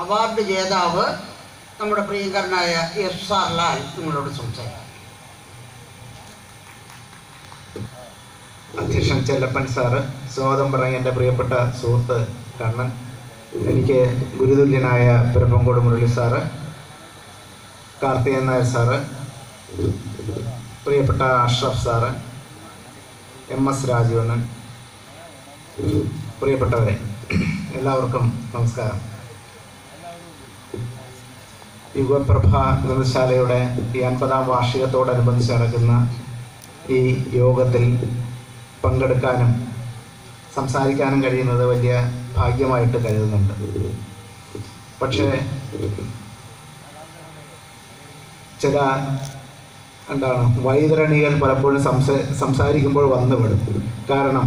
Award ജേതാവ് നമ്മുടെ പ്രിയങ്കരനായ എസ് ആർ ലാൽ നിങ്ങളോട് സംസാരിക്കും. അധ്യക്ഷൻ ചെല്ലപ്പൻ സാറ് സ്വാഗതം പറഞ്ഞ എന്റെ പ്രിയപ്പെട്ട സുഹൃത്ത് കണ്ണൻ എനിക്ക് ഗുരുതുല്യനായ പെരുമ്പങ്കോട് മുരളി സാറ് കാർത്തികൻ നായർ സാറ് പ്രിയപ്പെട്ട അഷ്റഫ് സാറ് എം എസ് രാജീവണ്ണൻ പ്രിയപ്പെട്ടവരെ എല്ലാവർക്കും നമസ്കാരം. യുഗപ്രഭ ഗ്രന്ഥശാലയുടെ ഈ അൻപതാം വാർഷികത്തോടനുബന്ധിച്ച് നടക്കുന്ന ഈ യോഗത്തിൽ പങ്കെടുക്കാനും സംസാരിക്കാനും കഴിയുന്നത് വലിയ ഭാഗ്യമായിട്ട് കരുതുന്നുണ്ട്. പക്ഷേ ചില എന്താണ് വൈതരണികൾ പലപ്പോഴും സംസാ സംസാരിക്കുമ്പോൾ വന്നുപെടും. കാരണം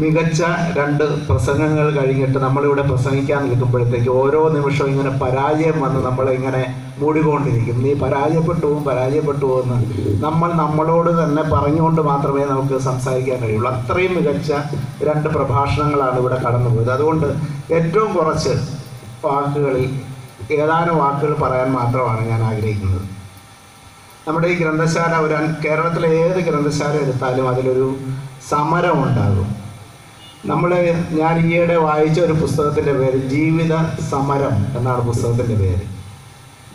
മികച്ച രണ്ട് പ്രസംഗങ്ങൾ കഴിഞ്ഞിട്ട് നമ്മളിവിടെ പ്രസംഗിക്കാൻ നിൽക്കുമ്പോഴത്തേക്ക് ഓരോ നിമിഷവും ഇങ്ങനെ പരാജയം വന്ന് നമ്മളിങ്ങനെ മൂടിക്കൊണ്ടിരിക്കും. നീ പരാജയപ്പെട്ടു പരാജയപ്പെട്ടു എന്ന് നമ്മൾ നമ്മളോട് തന്നെ പറഞ്ഞുകൊണ്ട് മാത്രമേ നമുക്ക് സംസാരിക്കാൻ കഴിയുള്ളൂ. അത്രയും മികച്ച രണ്ട് പ്രഭാഷണങ്ങളാണ് ഇവിടെ കടന്നുപോയത്. അതുകൊണ്ട് ഏറ്റവും കുറച്ച് വാക്കുകളിൽ ഏതാനും വാക്കുകൾ പറയാൻ മാത്രമാണ് ഞാൻ ആഗ്രഹിക്കുന്നത്. നമ്മുടെ ഈ ഗ്രന്ഥശാല ഒരു കേരളത്തിലെ ഏത് ഗ്രന്ഥശാല എടുത്താലും അതിലൊരു സമരം ഉണ്ടാകും നമ്മൾ ഞാൻ ഈയിടെ വായിച്ച ഒരു പുസ്തകത്തിന്റെ പേര് ജീവിത സമരം എന്നാണ് പുസ്തകത്തിന്റെ പേര്.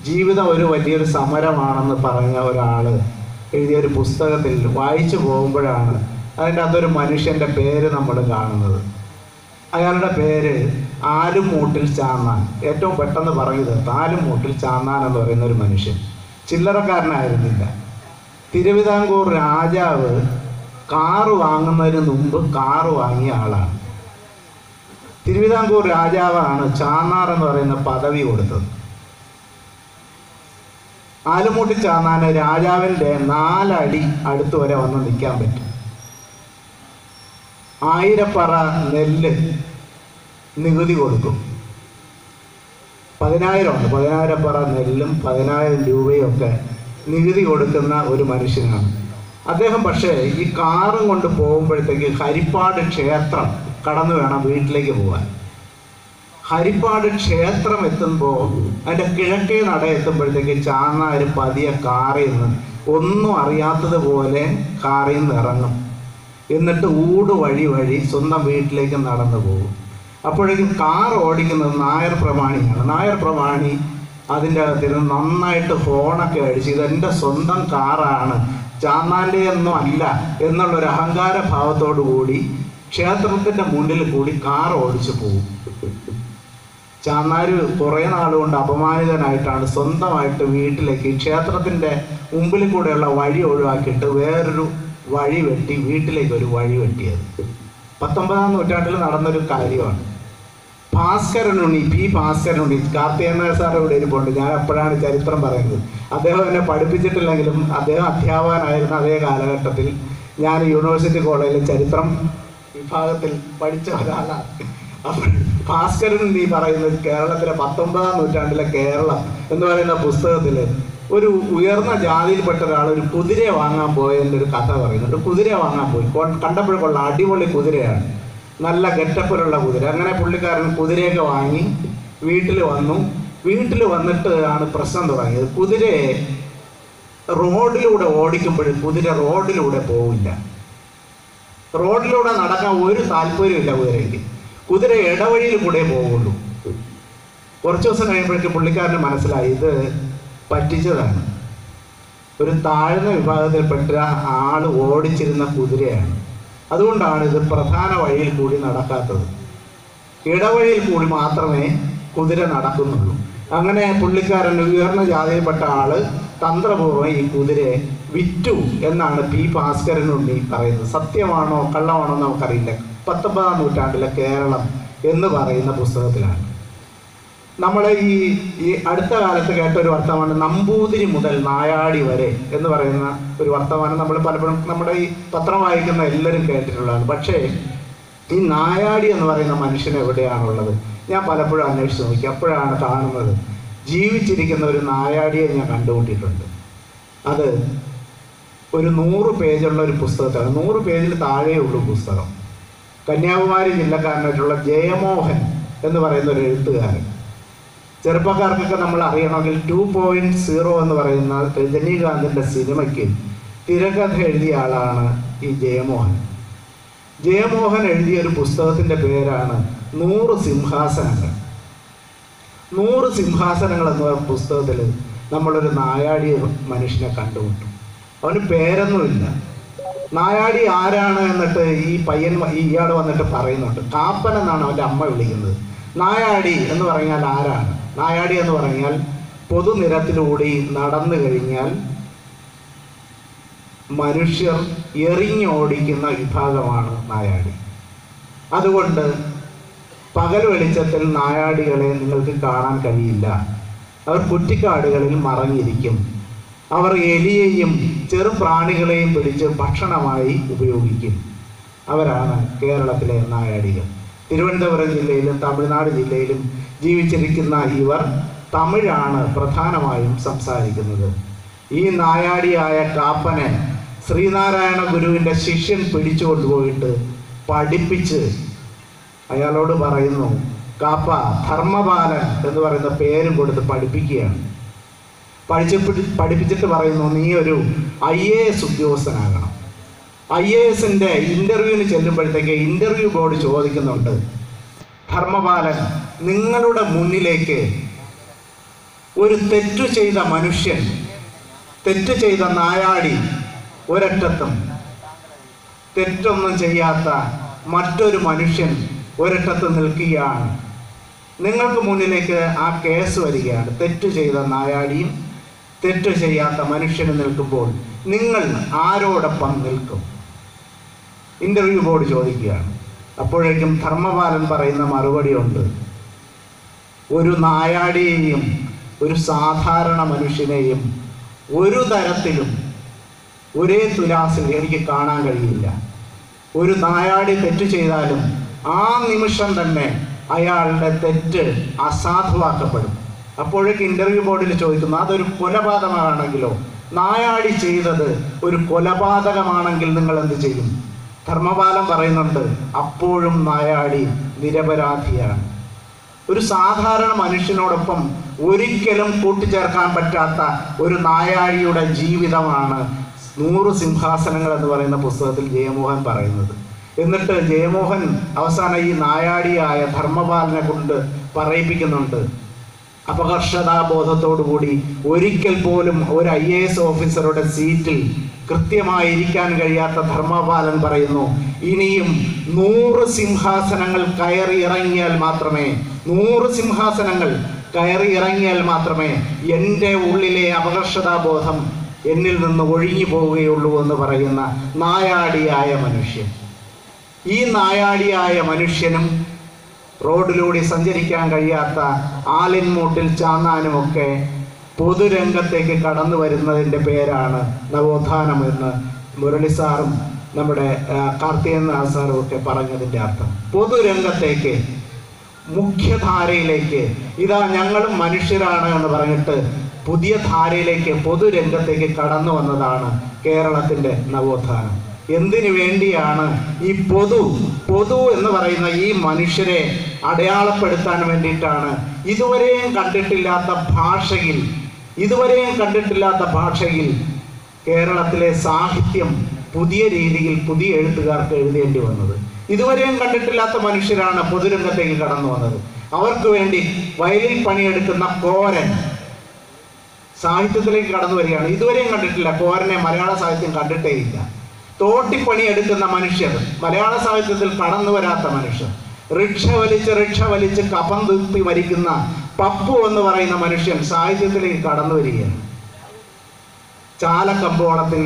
ജീവിതം ഒരു വലിയൊരു സമരമാണെന്ന് പറഞ്ഞ ഒരാൾ എഴുതിയ ഒരു പുസ്തകത്തിൽ വായിച്ചു പോകുമ്പോഴാണ് അതിന്റെ അകത്തൊരു മനുഷ്യന്റെ പേര് നമ്മൾ കാണുന്നത്. അയാളുടെ പേര് ആലുമൂട്ടിൽ ചാന്നാൻ. ഏറ്റവും പെട്ടെന്ന് പറഞ്ഞു തീർത്ത് ആലുമൂട്ടിൽ ചാന്നാൻ എന്ന് പറയുന്ന ഒരു മനുഷ്യൻ. ചില്ലറക്കാരനായിരുന്നില്ല. തിരുവിതാംകൂർ രാജാവ് കാറ് വാങ്ങുന്നതിന് മുമ്പ് കാറ് വാങ്ങിയ ആളാണ്. തിരുവിതാംകൂർ രാജാവാണ് ചാന്നാർ എന്ന് പറയുന്ന പദവി കൊടുത്തത്. ആലുമൂട്ടി ചാന്നാന് രാജാവിന്റെ നാലടി അടുത്ത് വരെ വന്ന് നിൽക്കാൻ പറ്റും. ആയിരപ്പറ നെല്ല് നികുതി കൊടുക്കും. പതിനായിരം ഉണ്ട്. പതിനായിരപ്പറ നെല്ലും പതിനായിരം രൂപയും ഒക്കെ നികുതി കൊടുക്കുന്ന ഒരു മനുഷ്യനാണ്. അദ്ദേഹം പക്ഷേ ഈ കാറും കൊണ്ട് പോകുമ്പോഴത്തേക്ക് ഹരിപ്പാട് ക്ഷേത്രം കടന്നു വേണം വീട്ടിലേക്ക് പോകാൻ. ഹരിപ്പാട് ക്ഷേത്രം എത്തുമ്പോൾ അതിന്റെ കിഴക്കേ നട എത്തുമ്പോഴത്തേക്ക് ചാന്നാർ പതിയ കാറിൽ നിന്ന് ഒന്നും അറിയാത്തതുപോലെ കാറിൽ നിന്ന് ഇറങ്ങും. എന്നിട്ട് ഊട് വഴി വഴി സ്വന്തം വീട്ടിലേക്ക് നടന്നു പോകും. അപ്പോഴേക്കും കാർ ഓടിക്കുന്നത് നായർ പ്രമാണിയാണ്. നായർ പ്രമാണി അതിന്റെ അകത്തിരുന്ന് നന്നായിട്ട് ഫോണൊക്കെ അടിച്ച് ഇതെന്റെ സ്വന്തം കാറാണ്. ചാന്നാന്റെ ഒന്നും അല്ല എന്നുള്ളൊരു അഹങ്കാര ഭാവത്തോടു കൂടി ക്ഷേത്രത്തിന്റെ മുന്നിൽ കൂടി കാർ ഓടിച്ചു പോകും. ചാന്നാര് കുറേ നാളുകൊണ്ട് അപമാനിതനായിട്ടാണ് സ്വന്തമായിട്ട് വീട്ടിലേക്ക് ക്ഷേത്രത്തിന്റെ മുമ്പിൽ കൂടെയുള്ള വഴി ഒഴിവാക്കിയിട്ട് വേറൊരു വഴി വെട്ടി വീട്ടിലേക്ക് ഒരു വഴി വെട്ടിയത്. പത്തൊമ്പതാം നൂറ്റാണ്ടിൽ നടന്നൊരു കാര്യമാണ്. ഭാസ്കരനുണ്ണി പി ഭാസ്കരനുണ്ണി കാർത്തികൻ നായർ സാർ ഇവിടെ ഇരിപ്പുണ്ട്. ഞാൻ അപ്പോഴാണ് ചരിത്രം പറയുന്നത്? അദ്ദേഹം എന്നെ പഠിപ്പിച്ചിട്ടില്ലെങ്കിലും അദ്ദേഹം അധ്യാപകനായിരുന്ന അതേ കാലഘട്ടത്തിൽ. ഞാൻ യൂണിവേഴ്സിറ്റി കോളേജിൽ ചരിത്രം വിഭാഗത്തിൽ പഠിച്ച ഒരാളാണ്. അപ്പോൾ ഭാസ്കരൻ നീ പറയുന്നത് കേരളത്തിലെ പത്തൊമ്പതാം നൂറ്റാണ്ടിലെ കേരളം എന്ന് പറയുന്ന പുസ്തകത്തിൽ ഒരു ഉയർന്ന ജാതിയിൽപ്പെട്ട ഒരാൾ ഒരു കുതിരയെ വാങ്ങാൻ പോയതിന്റെ ഒരു കഥ പറയുന്നുണ്ട്. കുതിരയെ വാങ്ങാൻ പോയി. കണ്ടപ്പോഴേക്കുള്ള അടിപൊളി കുതിരയാണ്. നല്ല ഗെറ്റപ്പിലുള്ള കുതിര. അങ്ങനെ പുള്ളിക്കാരൻ കുതിരയൊക്കെ വാങ്ങി വീട്ടിൽ വന്നു. വീട്ടിൽ വന്നിട്ട് ആണ് പ്രശ്നം തുടങ്ങിയത്. കുതിരയെ റോഡിലൂടെ ഓടിക്കുമ്പോഴും കുതിര റോഡിലൂടെ പോവില്ല. റോഡിലൂടെ നടക്കാൻ ഒരു താല്പര്യമില്ല കുതിരയ്ക്ക്. കുതിര ഇടവഴിയിൽ കൂടെ പോവുള്ളൂ. കുറച്ച് ദിവസം കഴിയുമ്പോഴേക്കും പുള്ളിക്കാരന് മനസ്സിലായി ഇത് പറ്റിച്ചതാണ്. ഒരു താഴ്ന്ന വിഭാഗത്തിൽപ്പെട്ട ആൾ ഓടിച്ചിരുന്ന കുതിരയാണ്. അതുകൊണ്ടാണ് ഇത് പ്രധാന വഴിയിൽ കൂടി നടക്കാത്തത്. ഇടവഴിയിൽ കൂടി മാത്രമേ കുതിര നടക്കുന്നുള്ളൂ. അങ്ങനെ പുള്ളിക്കാരൻ ഉയർന്ന ജാതിയിൽപ്പെട്ട ആൾ തന്ത്രപൂർവം ഈ കുതിരയെ വിറ്റു എന്നാണ് പി ഭാസ്കരനുണ്ണി പറയുന്നത്. സത്യമാണോ കള്ളമാണോ നമുക്കറിയില്ല. പത്തൊമ്പതാം നൂറ്റാണ്ടിലെ കേരളം എന്ന് പറയുന്ന പുസ്തകത്തിലാണ്. നമ്മളെ ഈ ഈ അടുത്ത കാലത്ത് കേട്ട ഒരു വർത്തമാനം നമ്പൂതിരി മുതൽ നായാടി വരെ എന്ന് പറയുന്ന ഒരു വർത്തമാനം നമ്മൾ പലപ്പോഴും നമ്മുടെ ഈ പത്രം വായിക്കുന്ന എല്ലാവരും കേട്ടിട്ടുള്ളതാണ്. പക്ഷേ ഈ നായാടി എന്ന് പറയുന്ന മനുഷ്യൻ എവിടെയാണുള്ളത്? ഞാൻ പലപ്പോഴും അന്വേഷിച്ച് നോക്കി. അപ്പോഴാണ് കാണുന്നത്. ജീവിച്ചിരിക്കുന്ന ഒരു നായാടിയെ ഞാൻ കണ്ടുമുട്ടിയിട്ടുണ്ട്. അത് ഒരു നൂറ് പേജുള്ള ഒരു പുസ്തകത്താണ്. നൂറ് പേജിൽ താഴെയുള്ളൂ പുസ്തകം. കന്യാകുമാരി ജില്ലക്കാരനായിട്ടുള്ള ജയമോഹൻ എന്ന് പറയുന്ന ഒരു എഴുത്തുകാരൻ. ചെറുപ്പക്കാർക്കൊക്കെ നമ്മൾ അറിയണമെങ്കിൽ ടു പോയിന്റ് സീറോ എന്ന് പറയുന്ന രജനീകാന്തിന്റെ സിനിമയ്ക്ക് തിരക്കഥ എഴുതിയ ആളാണ് ഈ ജയമോഹൻ. ജയമോഹൻ എഴുതിയ ഒരു പുസ്തകത്തിന്റെ പേരാണ് നൂറ് സിംഹാസനങ്ങൾ. നൂറ് സിംഹാസനങ്ങൾ എന്ന പുസ്തകത്തിൽ നമ്മളൊരു നായാടി മനുഷ്യനെ കണ്ടുമുട്ടും. അവന് പേരൊന്നുമില്ല. നായാടി ആരാണ് എന്നിട്ട് ഈ പയ്യൻ ഇയാൾ വന്നിട്ട് പറയുന്നുണ്ട്. കാപ്പൻ എന്നാണ് അവന്റെ അമ്മ വിളിക്കുന്നത്. നായാടി എന്ന് പറഞ്ഞാൽ ആരാണ്? നായാടി എന്ന് പറഞ്ഞാൽ പൊതുനിരത്തിലൂടെ നടന്നു കഴിഞ്ഞാൽ മനുഷ്യർ എറിഞ്ഞോടിക്കുന്ന വിഭാഗമാണ് നായാടി. അതുകൊണ്ട് പകൽ വെളിച്ചത്തിൽ നായാടികളെ നിങ്ങൾക്ക് കാണാൻ കഴിയില്ല. അവർ കുറ്റിക്കാടുകളിൽ മറഞ്ഞിരിക്കും. അവർ എലിയെയും ചെറു പ്രാണികളെയും പിടിച്ച് ഭക്ഷണമായി ഉപയോഗിക്കും. അവരാണ് കേരളത്തിലെ നായാടികൾ. തിരുവനന്തപുരം ജില്ലയിലും തമിഴ്നാട് ജില്ലയിലും ജീവിച്ചിരിക്കുന്ന ഇവർ തമിഴാണ് പ്രധാനമായും സംസാരിക്കുന്നത്. ഈ നായാടിയായ കാപ്പനെ ശ്രീനാരായണ ഗുരുവിന്റെ ശിഷ്യൻ പിടിച്ചു കൊണ്ടുപോയിട്ട് പഠിപ്പിച്ച് അയാളോട് പറയുന്നു കാപ്പ ധർമ്മപാലൻ എന്ന് പറയുന്ന പേരും കൊടുത്ത് പഠിപ്പിക്കുകയാണ്. പഠിച്ച് പഠിപ്പിച്ചിട്ട് പറയുന്നു നീ ഒരു ഐ എ എസ് ഉദ്യോഗസ്ഥനാകണം. ഐ എ എസിന്റെ ഇന്റർവ്യൂവിന് ചെല്ലുമ്പോഴത്തേക്ക് ഇന്റർവ്യൂ ബോർഡ് ചോദിക്കുന്നുണ്ട് ധർമ്മപാലൻ നിങ്ങളുടെ മുന്നിലേക്ക് ഒരു തെറ്റു ചെയ്ത മനുഷ്യൻ തെറ്റ് ചെയ്ത നായാടി ഒരറ്റത്തും തെറ്റൊന്നും ചെയ്യാത്ത മറ്റൊരു മനുഷ്യൻ ഒരറ്റത്ത് നിൽക്കുകയാണ്. നിങ്ങൾക്ക് മുന്നിലേക്ക് ആ കേസ് വരികയാണ്. തെറ്റ് ചെയ്ത നായാടിയും തെറ്റ് ചെയ്യാത്ത മനുഷ്യനും നിൽക്കുമ്പോൾ നിങ്ങൾ ആരോടൊപ്പം നിൽക്കും? ഇന്റർവ്യൂ ബോർഡ് ചോദിക്കുകയാണ്. അപ്പോഴേക്കും ധർമ്മപാലൻ പറയുന്ന മറുപടിയുണ്ട് ഒരു നായാടിയെയും ഒരു സാധാരണ മനുഷ്യനെയും ഒരു തരത്തിലും ഒരേ തുലാസിൽ എനിക്ക് കാണാൻ കഴിയില്ല. ഒരു നായാടി തെറ്റ് ചെയ്താലും ആ നിമിഷം തന്നെ അയാളുടെ തെറ്റ് അസാധുവാക്കപ്പെടും. അപ്പോഴേക്ക് ഇന്റർവ്യൂ ബോർഡിൽ ചോദിക്കുന്നു അതൊരു കൊലപാതകമാണെങ്കിലോ? നായാടി ചെയ്തത് ഒരു കൊലപാതകമാണെങ്കിൽ നിങ്ങൾ എന്ത് ചെയ്യും? ധർമ്മപാലം പറയുന്നുണ്ട് അപ്പോഴും നായാടി നിരപരാധിയാണ്. ഒരു സാധാരണ മനുഷ്യനോടൊപ്പം ഒരിക്കലും കൂട്ടിച്ചേർക്കാൻ പറ്റാത്ത ഒരു നായാഴിയുടെ ജീവിതമാണ് നൂറ് സിംഹാസനങ്ങൾ എന്ന് പറയുന്ന പുസ്തകത്തിൽ ജയമോഹൻ പറയുന്നത്. എന്നിട്ട് ജയമോഹൻ അവസാനം ഈ നായാടിയായ ധർമ്മപാലനെ കൊണ്ട് പറയിപ്പിക്കുന്നുണ്ട് അപകർഷതാബോധത്തോടുകൂടി ഒരിക്കൽ പോലും ഒരു ഐ എ എസ് ഓഫീസറുടെ സീറ്റിൽ കൃത്യമായി ഇരിക്കാൻ കഴിയാത്ത ധർമ്മപാലൻ പറയുന്നു ഇനിയും നൂറ് സിംഹാസനങ്ങൾ കയറി ഇറങ്ങിയാൽ മാത്രമേ നൂറ് സിംഹാസനങ്ങൾ കയറി ഇറങ്ങിയാൽ മാത്രമേ എന്റെ ഉള്ളിലെ അപകർഷതാബോധം എന്നിൽ നിന്ന് ഒഴിഞ്ഞു പോവുകയുള്ളൂ എന്ന് പറയുന്ന നായാടിയായ മനുഷ്യൻ. ഈ നായാടിയായ മനുഷ്യനും റോഡിലൂടെ സഞ്ചരിക്കാൻ കഴിയാത്ത ആലിൻമൂട്ടിൽ ചാന്നാനുമൊക്കെ പൊതുരംഗത്തേക്ക് കടന്നു വരുന്നതിന്റെ പേരാണ് നവോത്ഥാനം എന്ന് മുരളി സാറും നമ്മുടെ ആ, കാർത്തികൻ നാഥ് സാറും ഒക്കെ പറഞ്ഞതിന്റെ അർത്ഥം. പൊതുരംഗത്തേക്ക് മുഖ്യധാരയിലേക്ക് ഇതാ ഞങ്ങളും മനുഷ്യരാണ് എന്ന് പറഞ്ഞിട്ട് പുതിയ ധാരയിലേക്ക് പൊതുരംഗത്തേക്ക് കടന്നു വന്നതാണ് കേരളത്തിന്റെ നവോത്ഥാനം. എന്തിനു വേണ്ടിയാണ് ഈ പൊതു പൊതു എന്ന് പറയുന്ന ഈ മനുഷ്യരെ അടയാളപ്പെടുത്താൻ വേണ്ടിയിട്ടാണ്. ഇതുവരെയും കണ്ടിട്ടില്ലാത്ത ഭാഷയിൽ ഇതുവരെയും കണ്ടിട്ടില്ലാത്ത ഭാഷയിൽ കേരളത്തിലെ സാഹിത്യം പുതിയ രീതിയിൽ പുതിയ എഴുത്തുകാർക്ക് എഴുതേണ്ടി വന്നത്. ഇതുവരെയും കണ്ടിട്ടില്ലാത്ത മനുഷ്യരാണ് പൊതുരംഗത്തേക്ക് കടന്നു വന്നത്. അവർക്ക് വേണ്ടി വയലിൽ പണിയെടുക്കുന്ന കോരൻ സാഹിത്യത്തിലേക്ക് കടന്നു വരികയാണ്. ഇതുവരെയും കണ്ടിട്ടില്ല. കോരനെ മലയാള സാഹിത്യം കണ്ടിട്ടേ ഇല്ല. തോട്ടിപ്പണി എടുക്കുന്ന മനുഷ്യർ മലയാള സാഹിത്യത്തിൽ കടന്നു വരാത്ത മനുഷ്യർ റിക്ഷ വലിച്ച് റിക്ഷ വലിച്ച് കപം തുപ്പി മരിക്കുന്ന പപ്പു എന്ന് പറയുന്ന മനുഷ്യൻ സാഹിത്യത്തിലേക്ക് കടന്നു വരികയാണ്. ചാലക്കമ്പോളത്തിൽ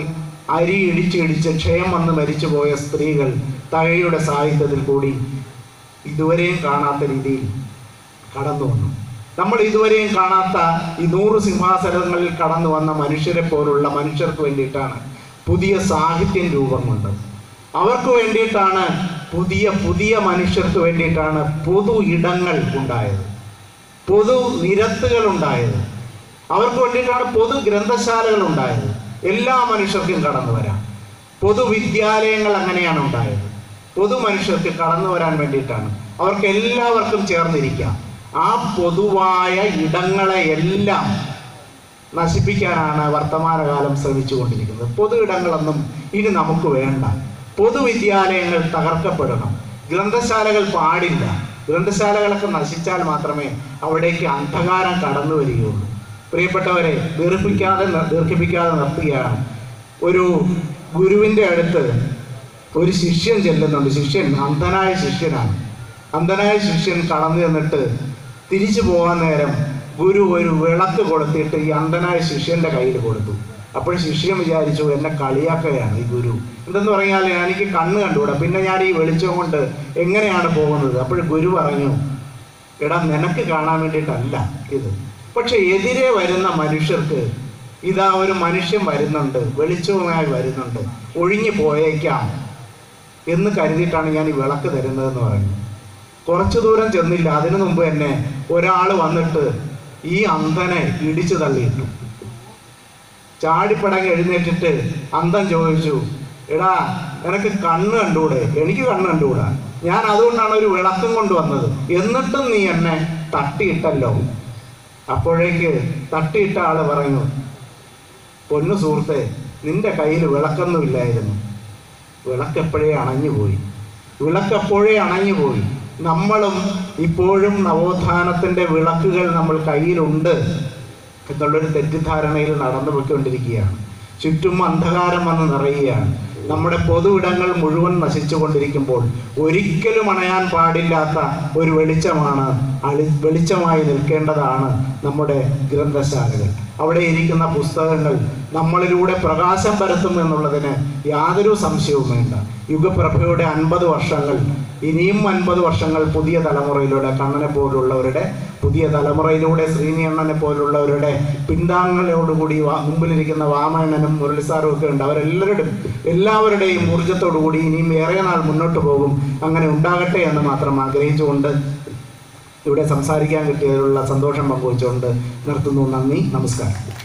അരി ഇടിച്ചിടിച്ച് ക്ഷയം വന്ന് മരിച്ചുപോയ സ്ത്രീകൾ തകഴിയുടെ സാഹിത്യത്തിൽ കൂടി ഇതുവരെയും കാണാത്ത രീതിയിൽ കടന്നു വന്നു. നമ്മൾ ഇതുവരെയും കാണാത്ത ഈ നൂറ് സിംഹാസനങ്ങളിൽ കടന്നു വന്ന മനുഷ്യരെ പോലുള്ള മനുഷ്യർക്ക് വേണ്ടിയിട്ടാണ് പുതിയ സാഹിത്യം രൂപം കൊണ്ട് അവർക്ക് വേണ്ടിയിട്ടാണ് പുതിയ പുതിയ മനുഷ്യർക്ക് വേണ്ടിയിട്ടാണ് പൊതു ഇടങ്ങൾ ഉണ്ടായത്. പൊതു നിരത്തുകൾ ഉണ്ടായത്. അവർക്ക് വേണ്ടിയിട്ടാണ് പൊതു ഗ്രന്ഥശാലകൾ ഉണ്ടായത്. എല്ലാ മനുഷ്യർക്കും കടന്നു വരാം പൊതുവിദ്യാലയങ്ങൾ അങ്ങനെയാണ് ഉണ്ടായത്. പൊതു മനുഷ്യർക്ക് കടന്നു വരാൻ വേണ്ടിയിട്ടാണ്. അവർക്ക് എല്ലാവർക്കും ചേർന്നിരിക്കാം. ആ പൊതുവായ ഇടങ്ങളെ എല്ലാം നശിപ്പിക്കാനാണ് വർത്തമാനകാലം ശ്രമിച്ചുകൊണ്ടിരിക്കുന്നത്. പൊതു ഇടങ്ങളൊന്നും ഇനി നമുക്ക് വേണ്ട. പൊതുവിദ്യാലയങ്ങൾ തകർക്കപ്പെടണം. ഗ്രന്ഥശാലകൾ പാടില്ല. ഗ്രന്ഥശാലകളൊക്കെ നശിച്ചാൽ മാത്രമേ അവിടേക്ക് അന്ധകാരം കടന്നു വരികയുള്ളൂ. പ്രിയപ്പെട്ടവരെ ദീർഘിപ്പിക്കാതെ ദീർഘിപ്പിക്കാതെ നിർത്തുകയാണ്. ഒരു ഗുരുവിന്റെ അടുത്ത് ഒരു ശിഷ്യൻ ചെല്ലുന്നുണ്ട്. ശിഷ്യൻ അന്ധനായ ശിഷ്യനാണ്. അന്ധനായ ശിഷ്യൻ കടന്നു ചെന്നിട്ട് തിരിച്ചു പോകാൻ നേരം ഗുരു ഒരു വിളക്ക് കൊടുത്തിട്ട് ഈ അന്ധനായ ശിഷ്യന്റെ കയ്യിൽ കൊടുത്തു. അപ്പോൾ ശിഷ്യൻ വിചാരിച്ചു എന്നെ കളിയാക്കുകയാണ് ഈ ഗുരു. എന്തെന്ന് പറഞ്ഞാൽ എനിക്ക് കണ്ണ് കണ്ടുകൂടാ. പിന്നെ ഞാൻ ഈ വെളിച്ചം കൊണ്ട് എങ്ങനെയാണ് പോകുന്നത്? അപ്പോൾ ഗുരു പറഞ്ഞു എടാ നിനക്ക് കാണാൻ വേണ്ടിയിട്ടല്ല ഇത്. പക്ഷെ എതിരെ വരുന്ന മനുഷ്യർക്ക് ഇതാ ഒരു മനുഷ്യൻ വരുന്നുണ്ട് വെളിച്ചവുമായി വരുന്നുണ്ട് ഒഴിഞ്ഞു പോയേക്കാം എന്ന് കരുതിയിട്ടാണ് ഞാൻ ഈ വിളക്ക് തരുന്നതെന്ന് പറഞ്ഞു. കുറച്ചു ദൂരം ചെന്നില്ല. അതിനു മുമ്പ് തന്നെ ഒരാൾ വന്നിട്ട് ഈ അന്ധനെ ഇടിച്ചു തള്ളിയിട്ടു ചാടിപ്പടങ്ങി എഴുന്നേറ്റിട്ട് അന്തൻ ചോദിച്ചു എടാ നിനക്ക് കണ്ണ് കണ്ടുകൂടെ എനിക്ക് കണ്ണ് കണ്ടുകൂടാ ഞാൻ അതുകൊണ്ടാണ് ഒരു വിളക്കം കൊണ്ടുവന്നത്. എന്നിട്ടും നീ എന്നെ തട്ടിയിട്ടല്ലോ. അപ്പോഴേക്ക് തട്ടിയിട്ട ആൾ പറഞ്ഞു പൊന്നു സുഹൃത്തെ നിന്റെ കയ്യിൽ വിളക്കൊന്നുമില്ലായിരുന്നു വിളക്കെപ്പോഴേ അണഞ്ഞു പോയി വിളക്കെപ്പോഴേ അണഞ്ഞു പോയി നമ്മളും ഇപ്പോഴും നവോത്ഥാനത്തിന്റെ വിളക്കുകൾ നമ്മൾ കയ്യിലുണ്ട് എന്നുള്ളൊരു തെറ്റിദ്ധാരണയിൽ നടന്നു പോയിക്കൊണ്ടിരിക്കുകയാണ് ചുറ്റും അന്ധകാരം വന്ന് നിറയുകയാണ്. നമ്മുടെ പൊതു ഇടങ്ങൾ മുഴുവൻ നശിച്ചു കൊണ്ടിരിക്കുമ്പോൾ ഒരിക്കലും അണയാൻ പാടില്ലാത്ത ഒരു വെളിച്ചമാണ് അളി വെളിച്ചമായി നിൽക്കേണ്ടതാണ് നമ്മുടെ ഗ്രന്ഥശാലകൾ. അവിടെ ഇരിക്കുന്ന പുസ്തകങ്ങൾ നമ്മളിലൂടെ പ്രകാശം പരത്തും എന്നുള്ളതിന് യാതൊരു സംശയവും വേണ്ട. യുഗപ്രഭയുടെ അൻപത് വർഷങ്ങൾ ഇനിയും അൻപത് വർഷങ്ങൾ പുതിയ തലമുറയിലൂടെ കണ്ണനെ പോലുള്ളവരുടെ പുതിയ തലമുറയിലൂടെ ശ്രീനിയണ്ണനെ പോലുള്ളവരുടെ പിന്താങ്ങളോടുകൂടി മുമ്പിലിരിക്കുന്ന വാമയണ്ണനും മുരളിസാറും ഒക്കെ ഉണ്ട്. അവരെല്ലാവരുടെയും എല്ലാവരുടെയും ഊർജത്തോടു കൂടി ഇനിയും ഏറെ നാൾ മുന്നോട്ട് പോകും. അങ്ങനെ ഉണ്ടാകട്ടെ എന്ന് മാത്രം ആഗ്രഹിച്ചുകൊണ്ട് ഇവിടെ സംസാരിക്കാൻ കിട്ടിയതിലുള്ള സന്തോഷം പങ്കുവച്ചുകൊണ്ട് നിർത്തുന്നു. നന്ദി നമസ്കാരം.